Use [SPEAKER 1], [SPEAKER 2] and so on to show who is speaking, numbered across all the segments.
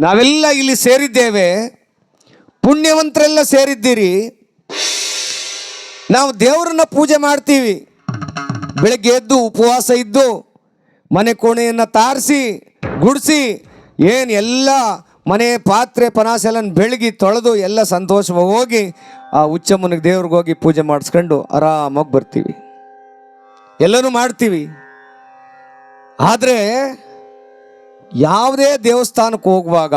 [SPEAKER 1] ನಾವೆಲ್ಲ ಇಲ್ಲಿ ಸೇರಿದ್ದೇವೆ. ಪುಣ್ಯವಂತರೆಲ್ಲ ಸೇರಿದ್ದೀರಿ. ನಾವು ದೇವರನ್ನ ಪೂಜೆ ಮಾಡ್ತೀವಿ. ಬೆಳಗ್ಗೆ ಎದ್ದು ಉಪವಾಸ ಇದ್ದು, ಮನೆ ಕೋಣೆಯನ್ನು ತಾರಿಸಿ, ಗುಡಿಸಿ, ಏನು ಎಲ್ಲ ಮನೆ ಪಾತ್ರೆ ಪನಾಸೆಲ್ಲ ಬೆಳಗಿ ತೊಳೆದು ಎಲ್ಲ ಸಂತೋಷವಾಗಿ ಹೋಗಿ, ಆ ಹುಚ್ಚಮ್ಮನಿಗೆ ದೇವ್ರಿಗೆ ಹೋಗಿ ಪೂಜೆ ಮಾಡಿಸ್ಕೊಂಡು ಆರಾಮಾಗಿ ಬರ್ತೀವಿ. ಎಲ್ಲನೂ ಮಾಡ್ತೀವಿ. ಆದರೆ ಯಾವುದೇ ದೇವಸ್ಥಾನಕ್ಕೆ ಹೋಗುವಾಗ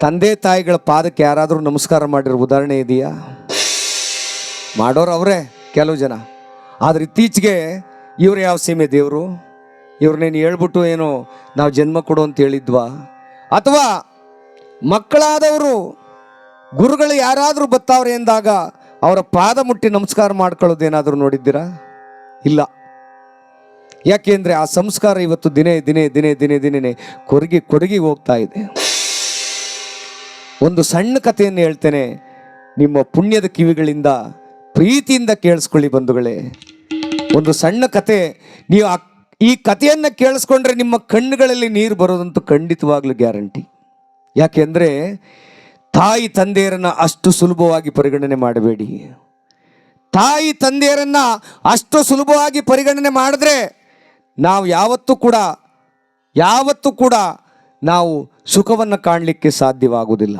[SPEAKER 1] ತಂದೆ ತಾಯಿಗಳ ಪಾದಕ್ಕೆ ಯಾರಾದರೂ ನಮಸ್ಕಾರ ಮಾಡಿರೋ ಉದಾಹರಣೆ ಇದೆಯಾ? ಮಾಡೋರು ಅವರೇ, ಕೆಲವು ಜನ. ಆದರೆ ಇತ್ತೀಚೆಗೆ ಇವ್ರು ಯಾವ ಸೀಮೆ ದೇವರು? ಇವ್ರನ್ನೇನು ಹೇಳ್ಬಿಟ್ಟು ಏನು ನಾವು ಜನ್ಮ ಕೊಡು ಅಂತ ಹೇಳಿದ್ವಾ? ಅಥವಾ ಮಕ್ಕಳಾದವರು, ಗುರುಗಳು ಯಾರಾದರೂ ಬತ್ತಾವ್ರೆ ಎಂದಾಗ ಅವರ ಪಾದ ಮುಟ್ಟಿ ನಮಸ್ಕಾರ ಮಾಡ್ಕೊಳ್ಳೋದೇನಾದರೂ ನೋಡಿದ್ದೀರಾ? ಇಲ್ಲ. ಯಾಕೆಂದರೆ ಆ ಸಂಸ್ಕಾರ ಇವತ್ತು ದಿನೇ ದಿನೇ ದಿನೇ ದಿನೇ ದಿನೇ ಕೊರಗಿ ಕೊಡಗಿ ಹೋಗ್ತಾ ಇದೆ. ಒಂದು ಸಣ್ಣ ಕಥೆಯನ್ನು ಹೇಳ್ತೇನೆ. ನಿಮ್ಮ ಪುಣ್ಯದ ಕಿವಿಗಳಿಂದ, ಪ್ರೀತಿಯಿಂದ ಕೇಳಿಸ್ಕೊಳ್ಳಿ ಬಂಧುಗಳೇ. ಒಂದು ಸಣ್ಣ ಕತೆ ನೀವು ಈ ಕಥೆಯನ್ನು ಕೇಳಿಸ್ಕೊಂಡ್ರೆ ನಿಮ್ಮ ಕಣ್ಣುಗಳಲ್ಲಿ ನೀರು ಬರೋದಂತೂ ಖಂಡಿತವಾಗ್ಲೂ ಗ್ಯಾರಂಟಿ. ಯಾಕೆಂದರೆ ತಾಯಿ ತಂದೆಯರನ್ನು ಅಷ್ಟು ಸುಲಭವಾಗಿ ಪರಿಗಣನೆ ಮಾಡಬೇಡಿ. ತಾಯಿ ತಂದೆಯರನ್ನು ಅಷ್ಟು ಸುಲಭವಾಗಿ ಪರಿಗಣನೆ ಮಾಡಿದ್ರೆ ನಾವು ಯಾವತ್ತೂ ಕೂಡ ಯಾವತ್ತೂ ಕೂಡ ನಾವು ಸುಖವನ್ನು ಕಾಣಲಿಕ್ಕೆ ಸಾಧ್ಯವಾಗುವುದಿಲ್ಲ.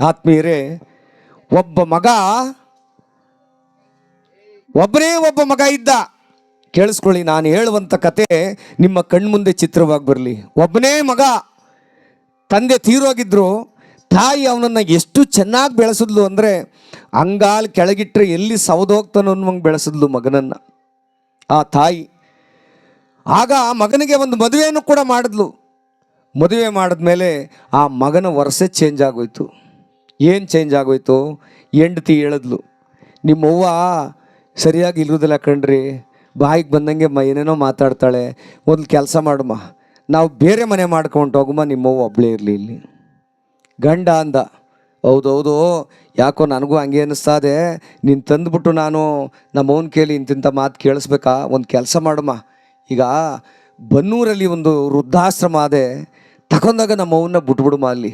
[SPEAKER 1] ಆತ್ಮೀಯರೇ, ಒಬ್ಬ ಮಗ, ಒಬ್ಬರೇ ಒಬ್ಬ ಮಗ ಇದ್ದ. ಕೇಳಿಸ್ಕೊಳ್ಳಿ, ನಾನು ಹೇಳುವಂಥ ಕತೆ ನಿಮ್ಮ ಕಣ್ಮುಂದೆ ಚಿತ್ರವಾಗಿ ಬರಲಿ. ಒಬ್ಬನೇ ಮಗ, ತಂದೆ ತೀರೋಗಿದ್ರು, ತಾಯಿ ಅವನನ್ನು ಎಷ್ಟು ಚೆನ್ನಾಗಿ ಬೆಳೆಸಿದ್ಲು ಅಂದರೆ, ಅಂಗಾಲ್ ಕೆಳಗಿಟ್ಟರೆ ಎಲ್ಲಿ ಸೌದೋಗ್ತಾನೋ ಅನ್ನುವಂಗೆ ಬೆಳೆಸಿದ್ಲು ಮಗನನ್ನು. ಆ ತಾಯಿ ಆಗ ಆ ಮಗನಿಗೆ ಒಂದು ಮದುವೆಯನ್ನು ಕೂಡ ಮಾಡಿದ್ಲು. ಮದುವೆ ಮಾಡಿದ್ಮೇಲೆ ಆ ಮಗನ ವರ್ಷ ಚೇಂಜ್ ಆಗೋಯ್ತು. ಏನು ಚೇಂಜ್ ಆಗೋಯ್ತು? ಹೆಂಡತಿ ಹೇಳಿದ್ಲು ನಿಮ್ಮವ್ವ ಸರಿಯಾಗಿ ಇರುವುದಿಲ್ಲ ಕಣ್ರಿ, ಬಾಯಿಗೆ ಬಂದಂಗೆ ಮ ಏನೇನೋ ಮಾತಾಡ್ತಾಳೆ, ಒಂದು ಕೆಲಸ ಮಾಡಮ್ಮ ನಾವು ಬೇರೆ ಮನೆ ಮಾಡ್ಕೊಂಡು ಹೋಗಮ್ಮ ನಿಮ್ಮವ್ವ ಒಬ್ಬಳೇ ಇರಲಿ ಇಲ್ಲಿ. ಗಂಡ ಅಂದ, ಹೌದೌದು, ಯಾಕೋ ನನಗೂ ಹಂಗೆ ಅನ್ನಿಸ್ತಾ ಇದೆ. ನೀನು ತಂದುಬಿಟ್ಟು ನಾನು ನಮ್ಮ ಅವ್ನ ಕೇಳಿ ಇಂತಿಂಥ ಮಾತು ಕೇಳಿಸ್ಬೇಕಾ? ಒಂದು ಕೆಲಸ ಮಾಡಮ್ಮ ಈಗ ಬನ್ನೂರಲ್ಲಿ ಒಂದು ವೃದ್ಧಾಶ್ರಮ ಅದೇ ತಗೊಂಡಾಗ ನಮ್ಮ ಅವನ್ನ ಬಿಟ್ಬಿಡುಮ ಅಲ್ಲಿ?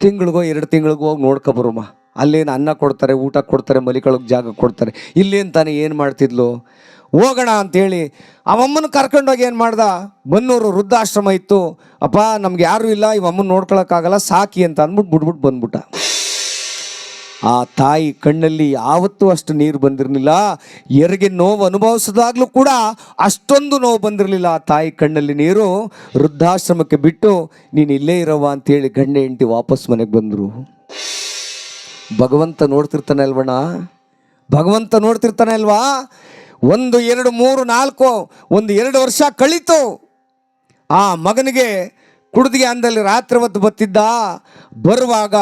[SPEAKER 1] ತಿಂಗಳಿಗೋ ಎರಡು ತಿಂಗಳಿಗೋ ಹೋಗಿ ನೋಡ್ಕೊಬರುಮ ಅಲ್ಲೇನು ಅನ್ನ ಕೊಡ್ತಾರೆ, ಊಟ ಕೊಡ್ತಾರೆ ಮಲಿಕೊಳ್ಳೋಕೆ ಜಾಗ ಕೊಡ್ತಾರೆ. ಇಲ್ಲೇನು ತಾನೇ ಏನು ಮಾಡ್ತಿದ್ಲು? ಹೋಗೋಣ ಅಂಥೇಳಿ ಅವಮ್ಮನ ಕರ್ಕೊಂಡೋಗಿ ಏನು ಮಾಡ್ದ? ಬನ್ನೂರು ವೃದ್ಧಾಶ್ರಮ ಇತ್ತು. ಅಪ್ಪ, ನಮ್ಗೆ ಯಾರೂ ಇಲ್ಲ ಇವಮ್ಮನ ನೋಡ್ಕೊಳಕ್ಕಾಗಲ್ಲ, ಸಾಕಿ ಅಂತ ಅಂದ್ಬಿಟ್ಟು ಬಿಟ್ಬಿಟ್ಟು ಬಂದ್ಬಿಟ್ಟ. ಆ ತಾಯಿ ಕಣ್ಣಲ್ಲಿ ಯಾವತ್ತೂ ಅಷ್ಟು ನೀರು ಬಂದಿರಲಿಲ್ಲ. ಎರಿಗೆ ನೋವು ಅನುಭವಿಸಿದಾಗಲೂ ಕೂಡ ಅಷ್ಟೊಂದು ನೋವು ಬಂದಿರಲಿಲ್ಲ ಆ ತಾಯಿ ಕಣ್ಣಲ್ಲಿ ನೀರು. ವೃದ್ಧಾಶ್ರಮಕ್ಕೆ ಬಿಟ್ಟು ನೀನು ಇಲ್ಲೇ ಇರವ ಅಂತೇಳಿ ಗಂಡ ಹೆಂಡತಿ ವಾಪಸ್ ಮನೆಗೆ ಬಂದರು. ಭಗವಂತ ನೋಡ್ತಿರ್ತಾನೆ ಅಲ್ವಣ್ಣ? ಭಗವಂತ ನೋಡ್ತಿರ್ತಾನೆ ಅಲ್ವಾ? ಒಂದು, ಎರಡು, ಮೂರು, ನಾಲ್ಕು, ಒಂದು, ಎರಡು ವರ್ಷ ಕಳೀತು. ಆ ಮಗನಿಗೆ ಕುಡಿದಿಗೆ ಅಂದಲ್ಲಿ ರಾತ್ರಿ ಹೊತ್ತು ಬತ್ತಿದ್ದ, ಬರುವಾಗ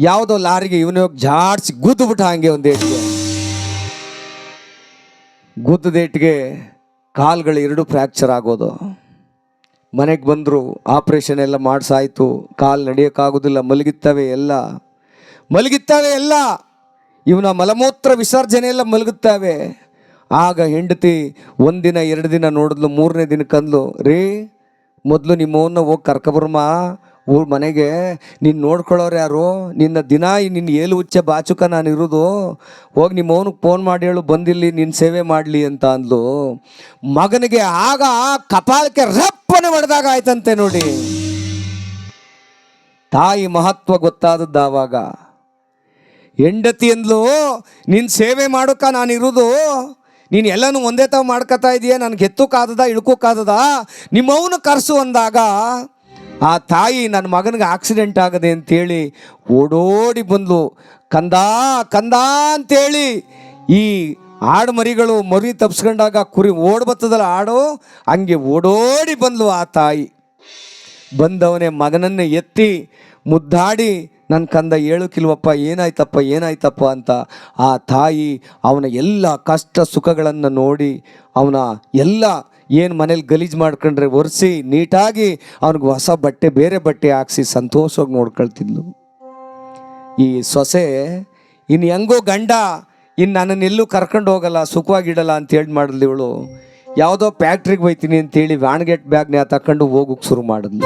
[SPEAKER 1] ಯಾವುದೋ ಲಾರಿಗೆ ಇವನು ಜಾಡ್ಸಿ ಗುದ್ದು ಬಿಟ್ಟ ಹಂಗೆ ಒಂದು ಏಟಿಗೆ. ಗುದ್ದದೇಟಿಗೆ ಕಾಲ್ಗಳು ಎರಡು ಫ್ರ್ಯಾಕ್ಚರ್ ಆಗೋದು. ಮನೆಗೆ ಬಂದರು ಆಪ್ರೇಷನ್ ಎಲ್ಲ ಮಾಡಿಸಾಯಿತು, ಕಾಲು ನಡೆಯೋಕ್ಕಾಗೋದಿಲ್ಲ, ಮಲಗಿತ್ತವೆ ಎಲ್ಲ. ಮಲಗಿತ್ತವೆ ಎಲ್ಲ. ಇವನ ಮಲಮೂತ್ರ ವಿಸರ್ಜನೆ ಎಲ್ಲ ಮಲಗುತ್ತವೆ. ಆಗ ಹೆಂಡತಿ ಒಂದಿನ, ಎರಡು ದಿನ ನೋಡಿದ್ಲು, ಮೂರನೇ ದಿನಕ್ಕಂದ್ಲು ರೀ ಮೊದಲು ನಿಮ್ಮವನ್ನ ಹೋಗಿ ಕರ್ಕೊಬರ್ಮ. ಊರು ಮನೆಗೆ. ನೀನು ನೋಡ್ಕೊಳ್ಳೋರು ಯಾರು? ನಿನ್ನ ದಿನ ನಿನ್ನ ಏಲು ಉಚ್ಚ ಬಾಚುಕ ನಾನು ಇರೋದು. ಹೋಗಿ ನಿಮ್ಮ ಅವನಿಗೆ ಫೋನ್ ಮಾಡಿ ಹೇಳು, ಬಂದಿಲ್ಲಿ ನಿನ್ನ ಸೇವೆ ಮಾಡಲಿ ಅಂತ ಅಂದ್ಲು. ಮಗನಿಗೆ ಆಗ ಕಪಾಲಕ್ಕೆ ರಪ್ಪನೆ ಹೊಡೆದಾಗ ಆಯ್ತಂತೆ ನೋಡಿ. ತಾಯಿ ಮಹತ್ವ ಗೊತ್ತಾದದ್ದು ಆವಾಗ. ಹೆಂಡತಿ ಅಂದ್ಲು ನಿನ್ನ ಸೇವೆ ಮಾಡೋಕ ನಾನು ಇರೋದು. ನೀನು ಎಲ್ಲನೂ ಒಂದೇ ತಾವು ಮಾಡ್ಕೊತಾ ಇದೀಯ? ನನಗೆ ಇಳ್ಕೋ ಕಾದದ ನಿಮ್ಮವನು ಕರ್ಸು ಅಂದಾಗ ಆ ತಾಯಿ ನನ್ನ ಮಗನಿಗೆ ಆಕ್ಸಿಡೆಂಟ್ ಆಗದೆ ಅಂತೇಳಿ ಓಡೋಡಿ ಬಂದ್ಲು. ಕಂದ ಕಂದ ಅಂತೇಳಿ ಈ ಆಡು ಮರಿಗಳು ಮರಿ ತಪ್ಸ್ಕೊಂಡಾಗ ಕುರಿ ಓಡ್ ಬರ್ತದಲ್ಲ ಆಡು, ಹಂಗೆ ಓಡೋಡಿ ಬಂದ್ಲು ಆ ತಾಯಿ. ಬಂದವನೇ ಮಗನನ್ನೇ ಎತ್ತಿ ಮುದ್ದಾಡಿ ನನ್ನ ಕಂದ ಹೇಳಕ್ಕಿಲ್ವಪ್ಪ ಏನಾಯ್ತಪ್ಪ ಏನಾಯ್ತಪ್ಪ ಅಂತ ಆ ತಾಯಿ ಅವನ ಎಲ್ಲ ಕಷ್ಟ ಸುಖಗಳನ್ನು ನೋಡಿ ಅವನ ಎಲ್ಲ ಏನು ಮನೇಲಿ ಗಲೀಜು ಮಾಡ್ಕೊಂಡ್ರೆ ಒರೆಸಿ ನೀಟಾಗಿ ಅವನಿಗೆ ಹೊಸ ಬಟ್ಟೆ, ಬೇರೆ ಬಟ್ಟೆ ಹಾಕ್ಸಿ ಸಂತೋಷವಾಗಿ ನೋಡ್ಕೊಳ್ತಿದ್ಲು. ಈ ಸೊಸೆ ಇನ್ನು ಹೆಂಗೋ ಗಂಡ ಇನ್ನು ನನ್ನನ್ನು ಎಲ್ಲೂ ಕರ್ಕೊಂಡು ಹೋಗಲ್ಲ, ಸುಖವಾಗಿಡಲ್ಲ ಅಂತ ಹೇಳಿ ಮಾಡಿದ್ಲು ಇವಳು. ಯಾವುದೋ ಫ್ಯಾಕ್ಟ್ರಿಗೆ ಹೋಯ್ತೀನಿ ಅಂತೇಳಿ ವ್ಯಾನ್ಗೆಟ್ ಬ್ಯಾಗ್ನ ತಕೊಂಡು ಹೋಗೋಕೆ ಶುರು ಮಾಡಿದ್ಲು.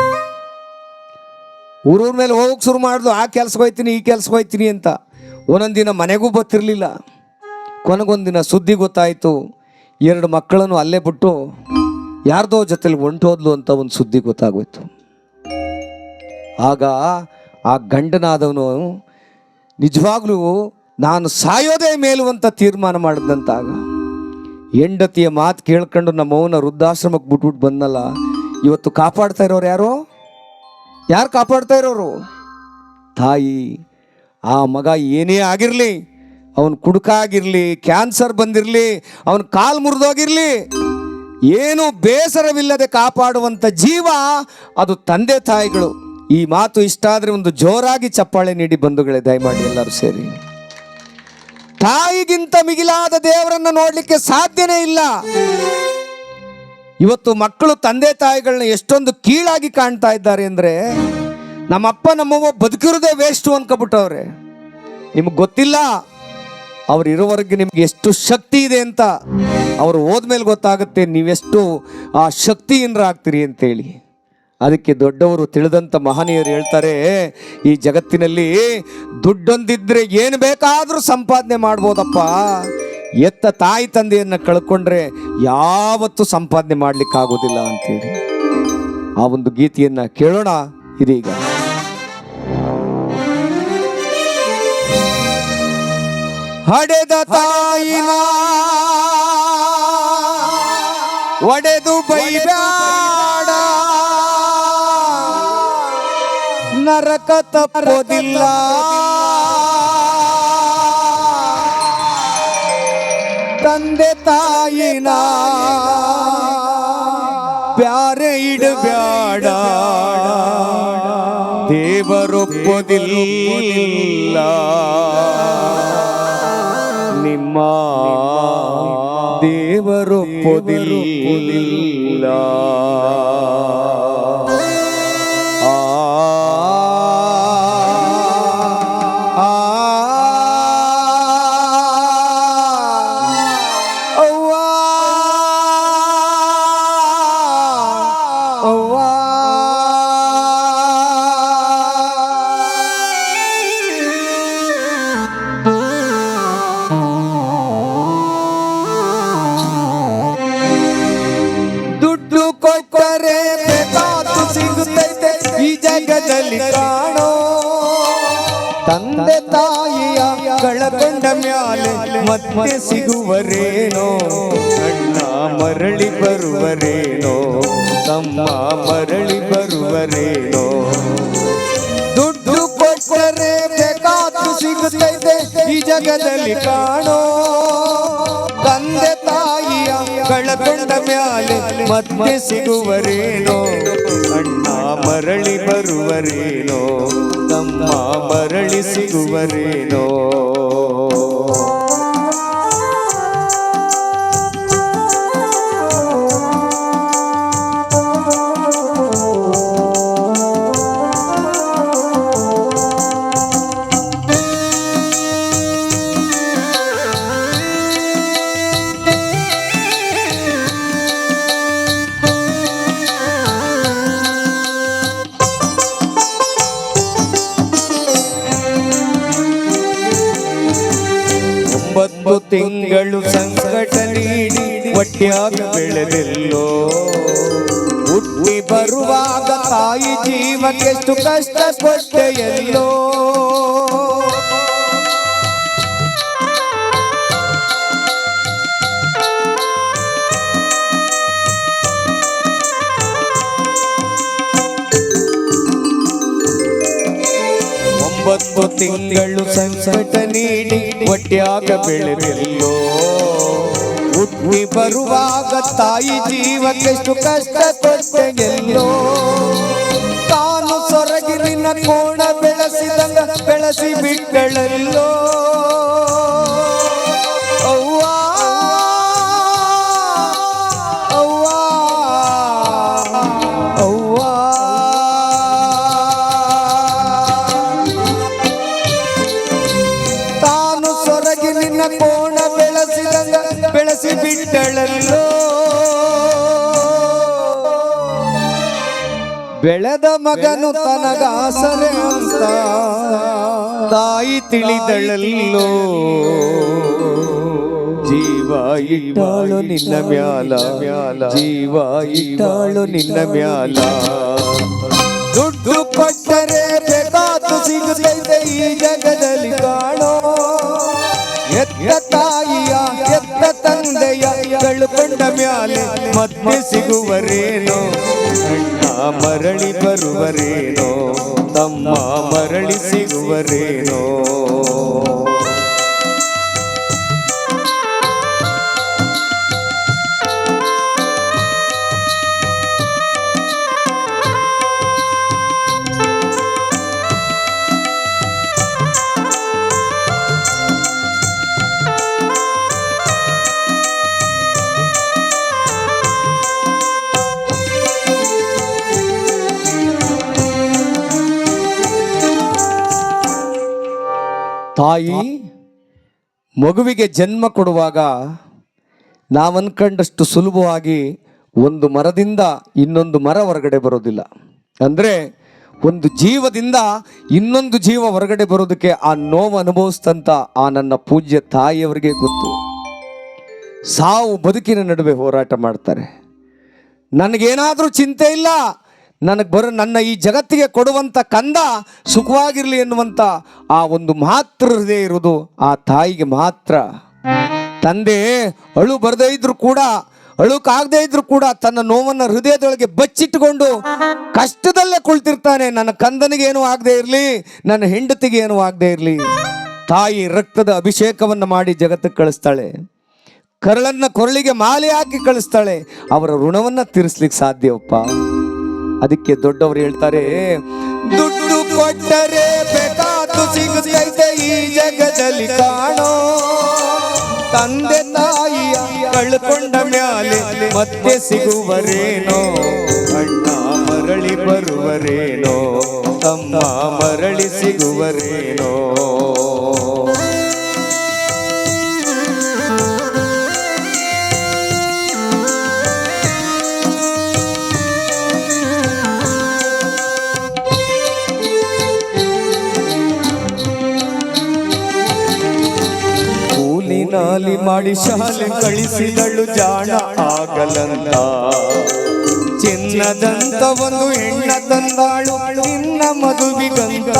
[SPEAKER 1] ಊರೂರ ಮೇಲೆ ಹೋಗಕ್ಕೆ ಶುರು ಮಾಡಿದ್ರು ಆ ಕೆಲ್ಸಕ್ಕೆ ಹೋಯ್ತೀನಿ, ಈ ಕೆಲ್ಸಕ್ಕೆ ಹೋಯ್ತೀನಿ ಅಂತ. ಒಂದೊಂದು ದಿನ ಮನೆಗೂ ಗೊತ್ತಿರಲಿಲ್ಲ ಕೊನೆಗೊಂದಿನ ಸುದ್ದಿ ಗೊತ್ತಾಯಿತು. ಎರಡು ಮಕ್ಕಳನ್ನು ಅಲ್ಲೇ ಬಿಟ್ಟು ಯಾರ್ದೋ ಜೊತೆಲಿ ಹೊಂಟೋದ್ಲು ಅಂತ ಒಂದು ಸುದ್ದಿ ಗೊತ್ತಾಗೋಯ್ತು. ಆಗ ಆ ಗಂಡನಾದವನು, ನಿಜವಾಗ್ಲೂ ನಾನು ಸಾಯೋದೇ ಮೇಲು ಅಂತ ತೀರ್ಮಾನ ಮಾಡಿದಂತಾಗ ಹೆಂಡತಿಯ ಮಾತು ಕೇಳ್ಕೊಂಡು ನಮ್ಮ ಮೌನ ವೃದ್ಧಾಶ್ರಮಕ್ಕೆ ಬಿಟ್ಬಿಟ್ಟು ಬಂದಲ್ಲ ಇವತ್ತು ಕಾಪಾಡ್ತಾ ಇರೋರು ಯಾರು? ಯಾರು ಕಾಪಾಡ್ತಾ ಇರೋರು? ತಾಯಿ, ಆ ಮಗ ಏನೇ ಆಗಿರಲಿ, ಅವನ ಕುಡುಕ ಆಗಿರಲಿ, ಕ್ಯಾನ್ಸರ್ ಬಂದಿರಲಿ, ಅವನ ಕಾಲು ಮುರಿದೋಗಿರಲಿ, ಏನು ಬೇಸರವಿಲ್ಲದೆ ಕಾಪಾಡುವಂಥ ಜೀವ ಅದು ತಂದೆ ತಾಯಿಗಳು. ಈ ಮಾತು ಇಷ್ಟ ಆದರೆ ಒಂದು ಜೋರಾಗಿ ಚಪ್ಪಾಳೆ ನೀಡಿ ಬಂಧುಗಳೇ, ದಯಮಾಡಿ ಎಲ್ಲರೂ ಸೇರಿ. ತಾಯಿಗಿಂತ ಮಿಗಿಲಾದ ದೇವರನ್ನು ನೋಡಲಿಕ್ಕೆ ಸಾಧ್ಯನೇ ಇಲ್ಲ. ಇವತ್ತು ಮಕ್ಕಳು ತಂದೆ ತಾಯಿಗಳನ್ನ ಎಷ್ಟೊಂದು ಕೀಳಾಗಿ ಕಾಣ್ತಾ ಇದ್ದಾರೆ ಅಂದರೆ ನಮ್ಮಪ್ಪ ನಮ್ಮವ್ವ ಬದುಕಿರೋದೇ ವೇಸ್ಟು ಅನ್ಕೊಬಿಟ್ಟವ್ರೆ. ನಿಮಗೆ ಗೊತ್ತಿಲ್ಲ, ಅವ್ರು ಇರೋವರೆಗೆ ನಿಮ್ಗೆ ಎಷ್ಟು ಶಕ್ತಿ ಇದೆ ಅಂತ ಅವ್ರು ಹೋದ್ಮೇಲೆ ಗೊತ್ತಾಗುತ್ತೆ ನೀವೆಷ್ಟು ಆ ಶಕ್ತಿಯಿಂದ ಆಗ್ತೀರಿ ಅಂತೇಳಿ. ಅದಕ್ಕೆ ದೊಡ್ಡವರು ತಿಳಿದಂಥ ಮಹನೀಯರು ಹೇಳ್ತಾರೆ, ಈ ಜಗತ್ತಿನಲ್ಲಿ ದುಡ್ಡೊಂದಿದ್ರೆ ಏನು ಬೇಕಾದರೂ ಸಂಪಾದನೆ ಮಾಡ್ಬೋದಪ್ಪ. ಎತ್ತ ತಾಯಿ ತಂದೆಯನ್ನು ಕಳ್ಕೊಂಡ್ರೆ ಯಾವತ್ತೂ ಸಂಪಾದನೆ ಮಾಡ್ಲಿಕ್ಕಾಗೋದಿಲ್ಲ ಅಂತೇಳಿ ಆ ಒಂದು ಗೀತೆಯನ್ನು ಕೇಳೋಣ ಇದೀಗ. ಹಡೆದ ತಾಯಿ ಒಡೆದು ಬೈಬ್ಯಾಡ. ನರಕ ತಪ್ಪೋದಿಲ್ಲ. ತಂದೆ ತಾಯಿನ ಪ್ಯಾರೆ ಇಡಬ್ಯಾಡ. ದೇವರೊಪ್ಪದಿಲ್ಲ ನಿಮ್ಮ ದೇವರೊಪ್ಪೋದಿಲ್ಲ ಮತ್ತೆ ಸಿಗುವರೇನೋ ಅಣ್ಣ ಮರಳಿ ಬರುವರೇನೋ, ತಮ್ಮ ಮರಳಿ ಬರುವರೇನೋ. ದುಡ್ಡು ಕೊಟ್ಟರೆ ಬೇಕಾದ್ರೂ ಸಿಗುತ್ತೈತೆ, ಈ ಜಗದಲ್ಲಿ ಕಾಣೋ. ತಂದೆ ತಾಯಿಯ ಕಳಕೊಂಡ ಮ್ಯಾಲೆ ಮತ್ತೆ ಸಿಗುವರೇನೋ ಅಣ್ಣ ಮರಳಿ ಬರುವರೇನೋ, ತಮ್ಮ ಮರಳಿ ಸಿಗುವರೇನೋ. ಒಂಬತ್ತು ತಿಂಗಳು ಸಂಕಟ ನೀಡಿ ಒಟ್ಟಿಯಾಗ ಬೆಳೆದಿಲ್ಲೋ. ಹುಟ್ಟಿ ಬರುವಾಗ ತಾಯಿ ಜೀವಕ್ಕೆಷ್ಟು ಕಷ್ಟ ಕೊಟ್ಟೆ ತಿಂಗಳು ಸಂಕಟ ನೀಡಿ ಹೊಟ್ಯಾಗ ಬೆಳೆದಿಲ್ಲೋ. ಹುಟ್ಟಿ ಬರುವಾಗ ತಾಯಿ ಜೀವಕ್ಕೆ ಕಷ್ಟ ಕೊಟ್ಟೆಗೆಲ್ಲೋ. ತಾನು ಸೊರಗಿರಿನ ಕೋಣ ಬೆಳೆಸಿದಂಗ ಬೆಳೆಸಿ ಬಿಟ್ಟಳಲ್ಲೋ. ಬಿಟ್ಟಳಲ್ಲೋ ಬೆಳೆದ ಮಗನು ತನಗಾಸರೆ ಅಂತ ತಾಯಿ ತಿಳಿದಳಲ್ಲೋ. ಜೀವ ಇಟ್ಟಾಳು ನಿನ್ನ ಮ್ಯಾಲ. ಮ್ಯಾಲ. ಜೀವ ಇಟ್ಟಾಳು ನಿನ್ನ ಮ್ಯಾಲ. ದುಡ್ಡು ಕೊಟ್ಟರೆ ಬೇಕಾದು ಸಿಗುತ್ತೈತೆ ಈ ಜಗದಲ್ಲಿ ಕಾಣೋ. ಎತ್ತ ತಾಯಿಯ ತಂದೆಯ ಕಳ್ಕೊಂಡ ಮ್ಯಾಲೆ ಮತ್ತೆ ಸಿಗುವರೇನೋ? ಅಣ್ಣ ಮರಳಿ ಬರುವರೇನೋ? ತಮ್ಮ ಮರಳಿ ಸಿಗುವರೇನೋ? ತಾಯಿ, ಮಗುವಿಗೆ ಜನ್ಮ ಕೊಡುವಾಗ ನಾವನ್ಕಂಡಷ್ಟು ಸುಲಭವಾಗಿ ಒಂದು ಮರದಿಂದ ಇನ್ನೊಂದು ಮರ ಹೊರಗಡೆ ಬರೋದಿಲ್ಲ. ಅಂದರೆ ಒಂದು ಜೀವದಿಂದ ಇನ್ನೊಂದು ಜೀವ ಹೊರಗಡೆ ಬರೋದಕ್ಕೆ ಆ ನೋವು ಅನುಭವಿಸ್ತಂತ ಆ ನನ್ನ ಪೂಜ್ಯ ತಾಯಿಯವರಿಗೆ ಗೊತ್ತು. ಸಾವು ಬದುಕಿನ ನಡುವೆ ಹೋರಾಟ ಮಾಡ್ತಾರೆ. ನನಗೇನಾದರೂ ಚಿಂತೆ ಇಲ್ಲ ನನಗೆ ಬರೋ ನನ್ನ ಈ ಜಗತ್ತಿಗೆ ಕೊಡುವಂಥ ಕಂದ ಸುಖವಾಗಿರಲಿ ಎನ್ನುವಂಥ ಆ ಒಂದು ಮಾತೃ ಹೃದಯ ಇರೋದು ಆ ತಾಯಿಗೆ ಮಾತ್ರ. ತಂದೆ, ಅಳು ಬರದೇ ಇದ್ರು ಕೂಡ, ಅಳುಕಾಗದೇ ಇದ್ರು ಕೂಡ ತನ್ನ ನೋವನ್ನು ಹೃದಯದೊಳಗೆ ಬಚ್ಚಿಟ್ಟುಕೊಂಡು ಕಷ್ಟದಲ್ಲೇ ಕುಳಿತಿರ್ತಾನೆ. ನನ್ನ ಕಂದನಿಗೆ ಏನೂ ಆಗದೆ ಇರಲಿ, ನನ್ನ ಹೆಂಡತಿಗೆ ಏನೂ ಆಗದೆ ಇರಲಿ. ತಾಯಿ ರಕ್ತದ ಅಭಿಷೇಕವನ್ನು ಮಾಡಿ ಜಗತ್ತಿಗೆ ಕಳಿಸ್ತಾಳೆ. ಕರಳನ್ನ ಕೊರಳಿಗೆ ಮಾಲೆ ಹಾಕಿ ಕಳಿಸ್ತಾಳೆ. ಅವರ ಋಣವನ್ನ ತೀರಿಸ್ಲಿಕ್ಕೆ ಸಾಧ್ಯವಪ್ಪ. ಅದಕ್ಕೆ ದೊಡ್ಡವರು ಹೇಳ್ತಾರೆ, ದುಡ್ಡು ಕೊಟ್ಟರೆ ಬೇಕಾದು ಸಿಗುತ್ತೈತೆ ಈ ಜಗದಲ್ಲಿ ಕಾಣೋ. ತಂದೆ ತಾಯಿ ಕಳ್ಕೊಂಡ ಮ್ಯಾಲೆ ಮತ್ತೆ ಸಿಗುವರೇನೋ, ಅಣ್ಣ ಮರಳಿ ಬರುವರೇನೋ, ತಮ್ಮ ಮರಳಿ ಸಿಗುವರೇನೋ. ನಾಲಿ ಮಾಡಿ ಶಾಲೆ ಕಳಿಸಿದಳು ಜಾಣ ಆಗಲಂತ. ಚಿನ್ನದಂತ ಒಂದು ಹೆಣ್ಣ ತಂದಾಳು ನಿನ್ನ ಮದುವಿಗಂತ.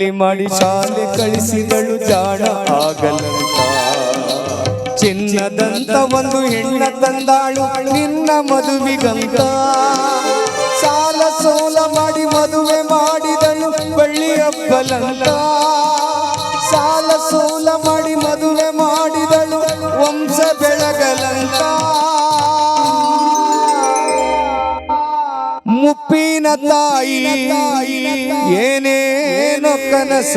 [SPEAKER 1] ಕೂಲಿ ನಾಲಿ ಮಾಡಿ ಶಾಲೆ ಕಳಿಸಿದಳು ಜಾಣ. ಆಗಲಂತ ಚಿನ್ನದಂತ ಒಂದು ಹೆಣ್ಣ ತಂದಾಳು. ನಿನ್ನ ಮದುವಿಗಂತ ಸಾಲ ಸೋಲ ಮಾಡಿ ಮದುವೆ ಮಾಡಿದಳು ಬಳ್ಳಿ ಹಬ್ಬಲಂತ ಸಾಲ ಸೋಲ ಮಾಡಿ ಮದುವೆ ಮಾಡಿದಳು ವಂಶ ಬೆಳಗಲಂತ. ಮುಪ್ಪಿನ ತಾಯಿ ಏನೇನೋ ಕನಸ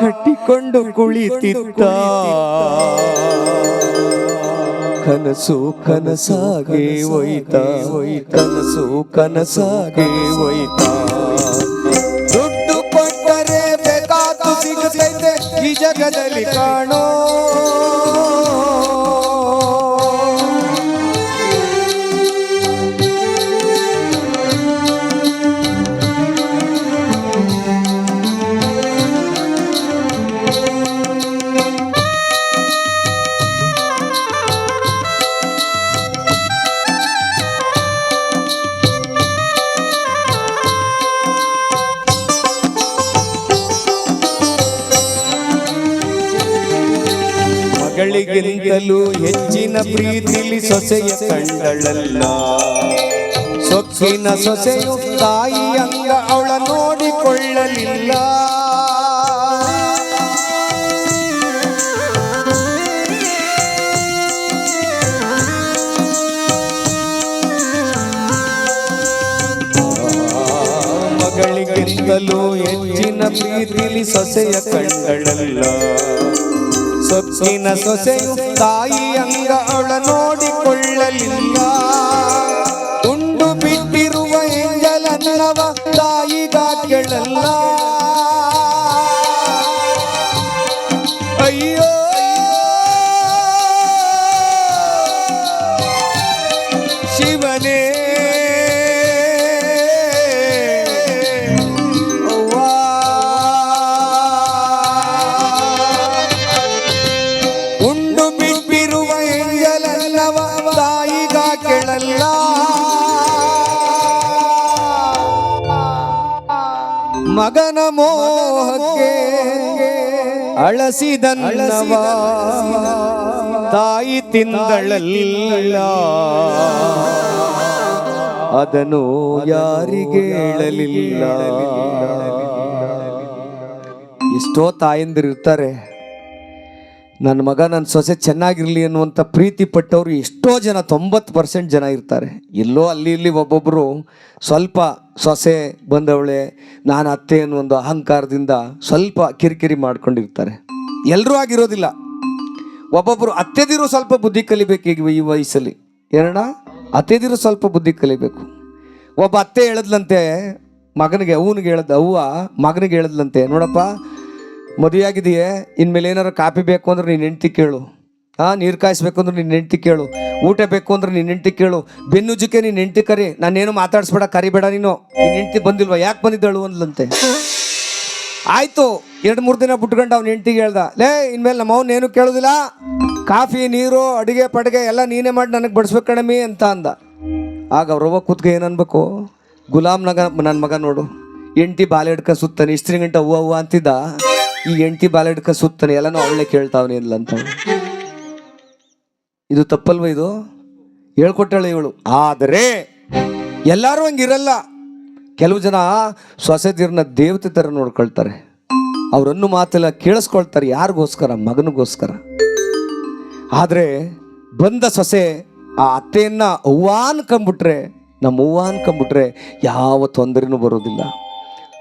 [SPEAKER 1] ಕಟ್ಟಿಕೊಂಡು ಕುಳಿತಿತ್ತ. ಕನಸು ಕನಸಾಗೆ ಒಯ್ತಾ. ಕನಸು ಕನಸಾಗೆ ಒಯ್ತ. ದುಡ್ಡು ಕೊಟ್ಟರೆ ಬೇಕಾದ ಸಿಗುತ್ತೈತೆ. ಈ ಜಗದಲ್ಲಿ ಕಾಣೋ ಮಗಳಿಗಿಂತಲೂ ಹೆಚ್ಚಿನ ಪ್ರೀತಿಲಿ ಸೊಸೆಯ ಕಂಡಳಲ್ಲ. ಸೊಕ್ಕಿನ ಸೊಸೆಯು ತಾಯಿ ಅಂಗ ಅವಳ ನೋಡಿಕೊಳ್ಳಲಿಲ್ಲ. ಮಗಳಿಗಿಂತಲೂ ಹೆಚ್ಚಿನ ಪ್ರೀತಿಲಿ ಸೊಸೆಯ ಕಂಡಳಲ್ಲ. ಸೊಕ್ಕಿನ ಸೊಸೆಯು ತಾಯಿ ಅಂಗ ಅವಳ ನೋಡಿಕೊಳ್ಳಲಿಲ್ಲ. ತುಂಡು ಬಿಟ್ಟಿರುವ ಎಂಜಲನ್ನವ ತಾಯಿಗ ಕೇಳಲ್ಲ. ಅಯ್ಯೋ ಮಗನ ಮೋಹಕ್ಕೆ ಅಳಸಿದನ್ನವ ತಾಯಿ ತಿಂದಳಲಿಲ್ಲ. ಅದನ್ನು ಯಾರಿಗೆ ಹೇಳಲಿಲ್ಲ. ಎಷ್ಟೋ ತಾಯಂದಿರು ಇರ್ತಾರೆ. ನನ್ನ ಮಗ, ನನ್ನ ಸೊಸೆ ಚೆನ್ನಾಗಿರಲಿ ಅನ್ನುವಂಥ ಪ್ರೀತಿ ಪಟ್ಟವರು ಎಷ್ಟೋ ಜನ, ತೊಂಬತ್ತು ಪರ್ಸೆಂಟ್ ಜನ ಇರ್ತಾರೆ. ಎಲ್ಲೋ ಅಲ್ಲಿ ಇಲ್ಲಿ ಒಬ್ಬೊಬ್ಬರು ಸ್ವಲ್ಪ ಸೊಸೆ ಬಂದವಳೆ, ನಾನು ಅತ್ತೆ ಅನ್ನೋ ಒಂದು ಅಹಂಕಾರದಿಂದ ಸ್ವಲ್ಪ ಕಿರಿಕಿರಿ ಮಾಡ್ಕೊಂಡಿರ್ತಾರೆ. ಎಲ್ಲರೂ ಆಗಿರೋದಿಲ್ಲ. ಒಬ್ಬೊಬ್ಬರು ಅತ್ತೆದಿರು ಸ್ವಲ್ಪ ಬುದ್ಧಿ ಕಲಿಬೇಕು ಈ ವಯಸ್ಸಲ್ಲಿ. ಏನಣ್ಣ ಅತ್ತೆದಿರು ಸ್ವಲ್ಪ ಬುದ್ಧಿ ಕಲಿಬೇಕು. ಒಬ್ಬ ಅತ್ತೆ ಹೇಳದ್ಲಂತೆ, ಮಗನಿಗೆ, ಅವನಿಗೆ ಹೇಳದ್, ಅವ್ವ ಮಗನಿಗೆ ಹೇಳದ್ಲಂತೆ, ನೋಡಪ್ಪ, ಮದುವೆಯಾಗಿದೆಯೇ, ಇನ್ಮೇಲೆ ಏನಾರು ಕಾಪಿ ಬೇಕು ಅಂದ್ರೆ ನೀನು ಹೆಂಡ್ತಿ ಕೇಳು. ಹಾಂ ನೀರು ಕಾಯಿಸ್ಬೇಕು ಅಂದ್ರೆ ನಿನ್ನ ಹೆಂಡತಿ ಕೇಳು. ಊಟ ಬೇಕು ಅಂದ್ರೆ ನಿನ್ನ ಹೆಂಡತಿ ಕೇಳು. ಬೆನ್ನುಜ್ಜಕ್ಕೆ ನೀನು ಹೆಂಡತಿ ಕರಿ. ನಾನೇನು ಮಾತಾಡಿಸ್ಬೇಡ, ಕರಿಬೇಡ ನೀನು. ನಿನ್ನ ಹೆಂಡತಿ ಬಂದಿಲ್ವಾ? ಯಾಕೆ ಬಂದಿದ್ದಳು ಅಂದ್ಲಂತೆ. ಆಯ್ತು, ಎರಡು ಮೂರು ದಿನ ಬಿಟ್ಕೊಂಡು ಅವ್ನ ಹೆಂಡ್ತಿಗೆ ಹೇಳ್ದ, ಲೇ, ಇನ್ಮೇಲೆ ನಮ್ಮ ಏನು ಕೇಳೋದಿಲ್ಲ? ಕಾಫಿ, ನೀರು, ಅಡುಗೆ, ಪಡಿಗೆ ಎಲ್ಲ ನೀನೇ ಮಾಡಿ ನನಗೆ ಬಡಿಸ್ಬೇಕು ಕಣಮಿ ಅಂತ ಅಂದ. ಆಗ ಅವ್ರವ್ವ ಕೂತ್ಗೆ ಏನನ್ಬೇಕು ಅನ್ಬೇಕು? ಗುಲಾಮ್ ನಗ ನನ್ನ ಮಗ ನೋಡು. ಎಂಟಿ ಬಾಲೆ ಹಿಡ್ಕ ಸುತ್ತಾನೆ. ಇಸ್ತ್ರಿ ಗಂಟೆ ಹೂವ ಹೂವ ಅಂತಿದ್ದ. ಈ ಎಂಟಿ ಬಾಲೆ ಹಿಡ್ಕ ಸುತ್ತಾನೆ. ಎಲ್ಲನೂ ಅವಳೇ ಕೇಳ್ತಾವನೆ ಇಲ್ಲ ಅಂತ ಇದು ತಪ್ಪಲ್ವ ಇದು? ಹೇಳ್ಕೊಟ್ಟಾಳೆ ಇವಳು. ಆದರೆ ಎಲ್ಲರೂ ಹಂಗಿರಲ್ಲ. ಕೆಲವು ಜನ ಸೊಸೆದಿರನ್ನ ದೇವತೆ ಥರ ನೋಡ್ಕೊಳ್ತಾರೆ. ಅವರನ್ನು ಮಾತೆಲ್ಲ ಕೇಳಿಸ್ಕೊಳ್ತಾರೆ ಯಾರಿಗೋಸ್ಕರ? ಮಗನಿಗೋಸ್ಕರ. ಆದರೆ ಬಂದ ಸೊಸೆ ಆ ಅತ್ತೆಯನ್ನ ಅವ್ವ ಅನ್ಕೊಂಬಿಟ್ರೆ ನಮ್ಮ ಅವ್ವ ಅನ್ಕೊಂಬಿಟ್ರೆ ಯಾವ ತೊಂದರೆನೂ ಬರೋದಿಲ್ಲ.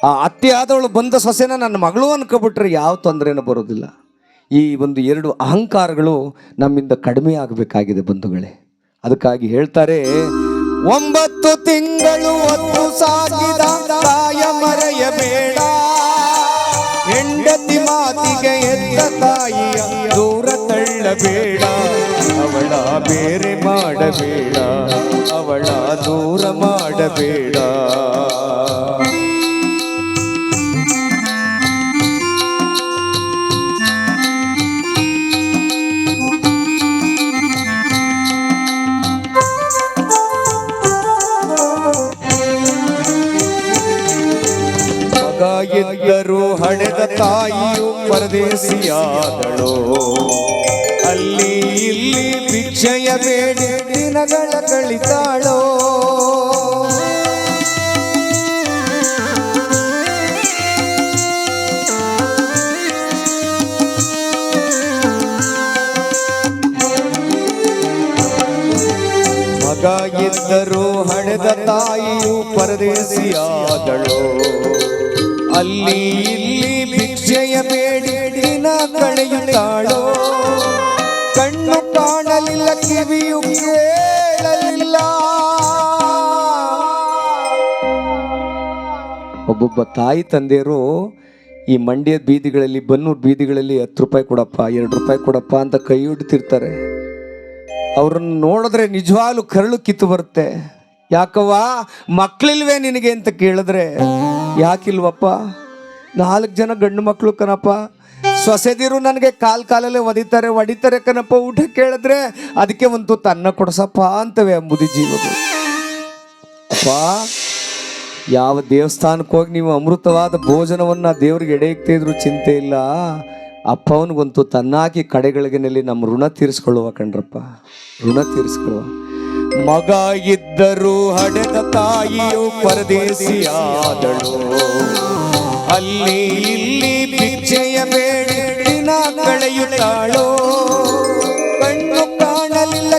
[SPEAKER 1] ಆ ಅತ್ತೆ ಆದವಳು ಬಂದ ಸೊಸೆನ ನನ್ನ ಮಗಳು ಅನ್ಕೊಂಬಿಟ್ರೆ ಯಾವ ತೊಂದರೆನೂ ಬರೋದಿಲ್ಲ. ಈ ಒಂದು ಎರಡು ಅಹಂಕಾರಗಳು ನಮ್ಮಿಂದ ಕಡಿಮೆ ಆಗಬೇಕಾಗಿದೆ ಬಂಧುಗಳೇ. ಅದಕ್ಕಾಗಿ ಹೇಳ್ತಾರೆ, ಒಂಬತ್ತು ತಿಂಗಳು ಹತ್ತು ಸಾಗಿದ ತಾಯ ಮರೆಯಬೇಡ. ಹೆಂಡತಿ ಮಾತಿಗೆ ಎದ್ದ ತಾಯಿಯ ದೂರ ತಳ್ಳಬೇಡ. ಅವಳ ಬೇರೆ ಮಾಡಬೇಡ. ಅವಳ ದೂರ ಮಾಡಬೇಡ. ಮಗ ಹಣೆದ ತಾಯಿಯು ಪರದೇಸಿಯಾದಳು. ಅಲ್ಲಿ ಇಲ್ಲಿ ಭಿಕ್ಷೆಯ ಬೇಡಿ ದಿನಗಳ ಕಳಿತಾಳೋ. ಮಗ ಇದ್ದರೂ ಹಡೆದ ತಾಯಿಯು ಪರದೇಸಿಯಾದಳು. ಅಲ್ಲಿ ಇಲ್ಲಿ ಭಿಕ್ಷೆಯ ಬೇಡಿ ದಿನ ಕಳೆಯುತ್ತಾಳೋ? ಕಣ್ಣು ಕಾಣಲಿಲ್ಲ, ಕಿವಿಯು ಕೇಳಲಿಲ್ಲ. ಒಬ್ಬೊಬ್ಬ ತಾಯಿ ತಂದೆಯರು, ಈ ಮಂಡ್ಯದ ಬೀದಿಗಳಲ್ಲಿ, ಬನ್ನೂರು ಬೀದಿಗಳಲ್ಲಿ ಹತ್ತು ರೂಪಾಯಿ ಕೊಡಪ್ಪ, ಎರಡು ರೂಪಾಯಿ ಕೊಡಪ್ಪ ಅಂತ ಕೈ ಹಿಡ್ತಿರ್ತಾರೆ. ಅವ್ರನ್ನ ನೋಡಿದ್ರೆ ನಿಜವಾಗ್ಲೂ ಕರಳು ಕಿತ್ತು ಬರುತ್ತೆ. ಯಾಕವ್ವ? ಮಕ್ಳಿಲ್ವೇ ನಿನಗೆ ಅಂತ ಕೇಳಿದ್ರೆ. ಯಾಕಿಲ್ವಪ್ಪ? ನಾಲ್ಕು ಜನ ಗಂಡು ಮಕ್ಕಳು ಕಣಪ್ಪ. ಸೊಸೆದಿರು ನನಗೆ ಕಾಲ್ ಕಾಲಲ್ಲೇ ಒದಿತಾರೆ, ಒಡಿತಾರೆ ಕಣಪ್ಪ. ಊಟ ಕೇಳಿದ್ರೆ ಅದಕ್ಕೆ ಒಂದು ತನ್ನ ಕೊಡಸಪ್ಪ ಅಂತವೆ ಅಂಬುದಿ ಜೀವಗಳು ಅಪ್ಪ, ಯಾವ ದೇವಸ್ಥಾನಕ್ಕೆ ಹೋಗಿ ನೀವು ಅಮೃತವಾದ ಭೋಜನವನ್ನ ದೇವ್ರಿಗೆ ಎಡೆ ಇದ್ರು ಚಿಂತೆ ಇಲ್ಲ. ಅಪ್ಪವನಿಗಂತೂ ತನ್ನಾಕಿ ಕಡೆಗಳಿಗೆನಲ್ಲಿ ನಮ್ಮ ಋಣ ತೀರಿಸ್ಕೊಳ್ಳುವ ಕಣ್ರಪ್ಪ. ಋಣ ತೀರಿಸ್ಕೊಳ್ಳುವ. ಮಗ ಇದ್ದರೂ ಹಡೆದ ತಾಯಿಯು ಪರದೇಸಿಯಾದಳು. ಅಲ್ಲಿ ಇಲ್ಲಿ ಭಿಕ್ಷೆಯ ಬೇಡಿನ ಕಳೆಯುತ್ತಾಳೋ. ಕಣ್ಣು ಕಾಣಲಿಲ್ಲ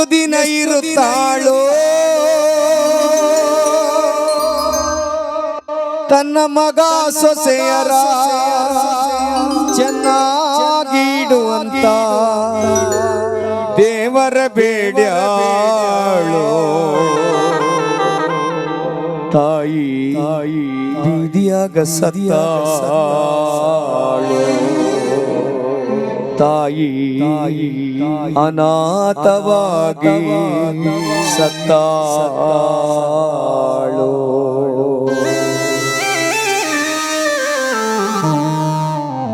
[SPEAKER 1] ಎಷ್ಟು ದಿನ ಇರುತ್ತಾಳೋ? ತನ್ನ ಮಗ ಸೊಸೆಯರ ಚೆನ್ನಾಗಿಡುವಂತ ದೇವರ ಬೇಡ್ಯಾಳೋ ತಾಯಿ ತಾಯಿ ಬೀದಿಯಾಗ ಸದಿಯಾಗ ತಾಯಿ, ಅನಾಥವಾಗಿ ಸತ್ತಾಳೋ.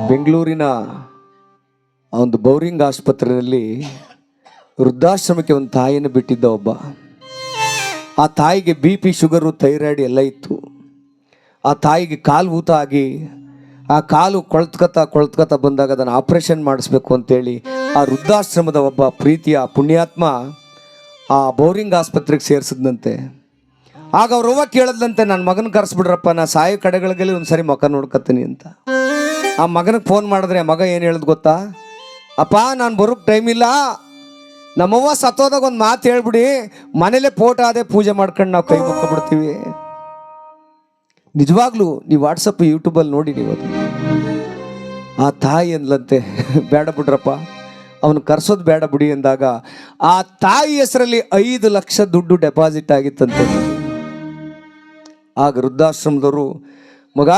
[SPEAKER 1] ಬೆಂಗಳೂರಿನ ಒಂದು ಬೌರಿಂಗ್ ಆಸ್ಪತ್ರೆಯಲ್ಲಿ ವೃದ್ಧಾಶ್ರಮಕ್ಕೆ ಒಂದು ತಾಯಿಯನ್ನು ಬಿಟ್ಟಿದ್ದ ಒಬ್ಬ. ಆ ತಾಯಿಗೆ ಬಿ ಪಿ ಶುಗರು, ಥೈರಾಯ್ಡ್ ಎಲ್ಲ ಇತ್ತು. ಆ ತಾಯಿಗೆ ಕಾಲು ಊತ ಆಗಿ ಆ ಕಾಲು ಕೊಳ್ತ್ಕತ ಕೊಳ್ತ್ಕತ ಬಂದಾಗ ಅದನ್ನು ಆಪರೇಷನ್ ಮಾಡಿಸ್ಬೇಕು ಅಂತೇಳಿ ಆ ವೃದ್ಧಾಶ್ರಮದ ಒಬ್ಬ ಪ್ರೀತಿಯ ಪುಣ್ಯಾತ್ಮ ಆ ಬೌರಿಂಗ್ ಆಸ್ಪತ್ರೆಗೆ ಸೇರಿಸಿದಂತೆ ಆಗ ಅವ್ರವ್ವ ಕೇಳದಂತೆ ನನ್ನ ಮಗನ ಕರೆಸ್ಬಿಡ್ರಪ್ಪ, ನಾ ಸಾಯೋ ಕಡೆಗಳಿಗೆಲ್ಲ ಒಂದು ಸರಿ ಮಗ ನೋಡ್ಕತ್ತೀನಿ ಅಂತ. ಆ ಮಗನಿಗೆ ಫೋನ್ ಮಾಡಿದ್ರೆ ಮಗ ಏನು ಹೇಳೋದು ಗೊತ್ತಾ? ಅಪ್ಪ, ನಾನು ಬರೋಕ್ಕೆ ಟೈಮ್ ಇಲ್ಲ. ನಮ್ಮವ್ವ ಸತ್ತೋದಾಗ ಒಂದು ಮಾತು ಹೇಳ್ಬಿಡಿ. ಮನೇಲೆ ಫೋಟೋ ಅದೇ ಪೂಜೆ ಮಾಡ್ಕೊಂಡು ನಾವು ಕೈ ಮುಕ್ಕಬಿಡ್ತೀವಿ ನಿಜವಾಗ್ಲೂ, ನೀವು ವಾಟ್ಸಪ್ ಯೂಟ್ಯೂಬಲ್ಲಿ ನೋಡಿ ನೀವು ಅದು ಆ ತಾಯಿ ಅಂದ್ಲಂತೆ, ಬೇಡ ಬಿಡ್ರಪ್ಪ, ಅವನು ಕರ್ಸೋದು ಬೇಡ ಬಿಡಿ ಅಂದಾಗ, ಆ ತಾಯಿ ಹೆಸರಲ್ಲಿ ಐದು ಲಕ್ಷ ದುಡ್ಡು ಡೆಪಾಸಿಟ್ ಆಗಿತ್ತಂತೆ. ಆಗ ವೃದ್ಧಾಶ್ರಮದವರು, ಮಗ,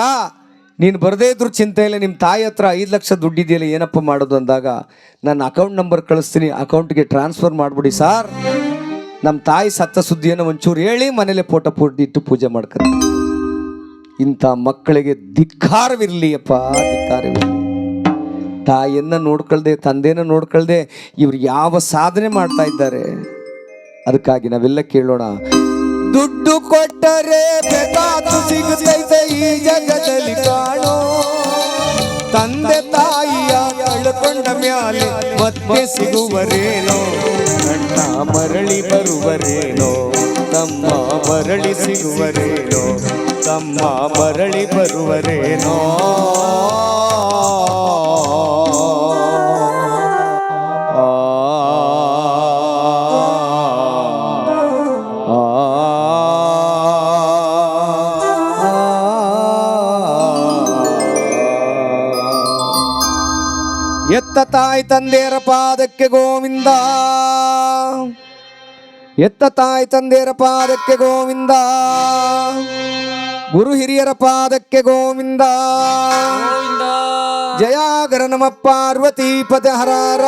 [SPEAKER 1] ನೀನು ಬರದೇ ಇದ್ರೂ ಚಿಂತೆ ಇಲ್ಲ ನಿಮ್ಮ ತಾಯಿ ಹತ್ರ ಐದು ಲಕ್ಷ ದುಡ್ಡಿದೆಯಲ್ಲ, ಏನಪ್ಪ ಮಾಡೋದು? ಅಂದಾಗ, ನನ್ನ ಅಕೌಂಟ್ ನಂಬರ್ ಕಳಿಸ್ತೀನಿ, ಅಕೌಂಟ್ಗೆ ಟ್ರಾನ್ಸ್ಫರ್ ಮಾಡಿಬಿಡಿ ಸಾರ್. ನಮ್ಮ ತಾಯಿ ಸತ್ತ ಸುದ್ದಿಯನ್ನು ಒಂಚೂರು ಹೇಳಿ, ಮನೇಲೆ ಫೋಟೋ ಇಟ್ಟು ಪೂಜೆ ಮಾಡ್ಕೊಂಡು ಇಂಥ ಮಕ್ಕಳಿಗೆ ಧಿಕ್ಕಾರವಿರಲಿ ಅಪ್ಪ ಧಿಕ್ಕಾರವಿರಲಿ. ತಾಯಿಯನ್ನ ನೋಡ್ಕೊಳ್ದೆ ತಂದೆನ ನೋಡ್ಕೊಳ್ದೆ ಇವ್ರು ಯಾವ ಸಾಧನೆ ಮಾಡ್ತಾ ಇದ್ದಾರೆ? ಅದಕ್ಕಾಗಿ ನಾವೆಲ್ಲ ಕೇಳೋಣ. ದುಡ್ಡು ಕೊಟ್ಟರೆ ಸಿಗುತ್ತೈತೆ ಈ ಜಗದಲ್ಲಿ ಕಾಣೋ. ತಂದೆ ತಾಯಿಯ ಕಳ್ಕೊಂಡ ಮ್ಯಾಲೆ ಮತ್ತೆ ಸಿಗುವರೇನೋ? ಮರಳಿ ಬರುವರೇನೋ? ತಮ್ಮ ಮರಳಿ ಸಿಗುವರೇನೋ? ತಮ್ಮ ಮರಳಿ ಬರುವರೇನೋ? ಎತ್ತ ತಾಯಿ ತಂದೆಯರ ಪಾದಕ್ಕೆ ಗೋವಿಂದ. ಎತ್ತ ತಾಯಿ ತಂದೆಯರ ಪಾದಕ್ಕೆ ಗೋವಿಂದ. ಗುರು ಹಿರಿಯರ ಪಾದಕ್ಕೆ ಗೋವಿಂದ. ಜಯಾಗರ ನಮ ಪಾರ್ವತಿ ಪದ ಹರಾರ